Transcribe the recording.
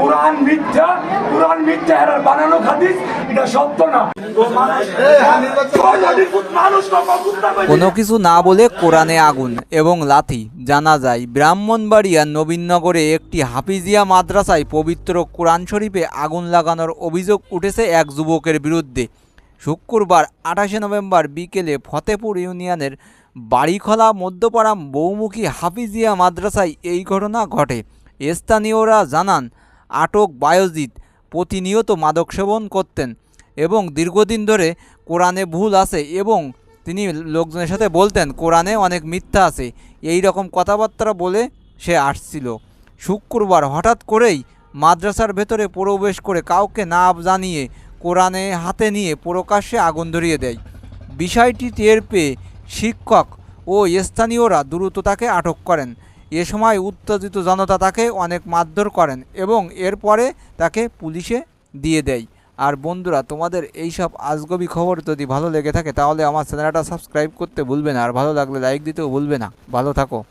কোরআন মিথ্যা কোরআন মিথ্যা এর বানানো হাদিস এটা সত্য না? কোনো কিছু না বলে কোরআনে আগুন এবং লাথি জানা যায়। ব্রাহ্মণবাড়িয়ার নবীনগরে একটি হাফিজিয়া মাদ্রাসায় পবিত্র কোরআন শরীফে আগুন লাগানোর অভিযোগ উঠেছে এক যুবকের বিরুদ্ধে। শুক্রবার আঠাশে নভেম্বর বিকেলে ফতেপুর ইউনিয়নের বাড়িখোলা মধ্যপাড়া বহুমুখী হাফিজিয়া মাদ্রাসায় এই ঘটনা ঘটে। স্থানীয়রা জানান আটক বায়োজিৎ, প্রতিনিয়ত মাদক সেবন করতেন এবং দীর্ঘদিন ধরে কোরআনে ভুল আছে এবং তিনি লোকজনের সাথে বলতেন, কোরআনে অনেক মিথ্যা আছে। এই রকম কথাবার্তা বলে সে আসছিল। শুক্রবার হঠাৎ করেই মাদ্রাসার ভেতরে প্রবেশ করে কাউকে না জানিয়ে কোরআনে হাতে নিয়ে প্রকাশ্যে আগুন ধরিয়ে দেয়। বিষয়টি টের পেয়ে শিক্ষক ও স্থানীয়রা দ্রুত তাকে আটক করেন। এ সময় উত্তেজিত জনতা তাকে অনেক মারধর করেন এবং এরপরে তাকে পুলিশে দিয়ে দেয়। আর বন্ধুরা, তোমাদের এই সব আজগবি খবর যদি ভালো লেগে থাকে, তাহলে আমার চ্যানেলটা সাবস্ক্রাইব করতে ভুলবে না। আর ভালো লাগলে লাইক দিতেও ভুলবে না। ভালো থাকো।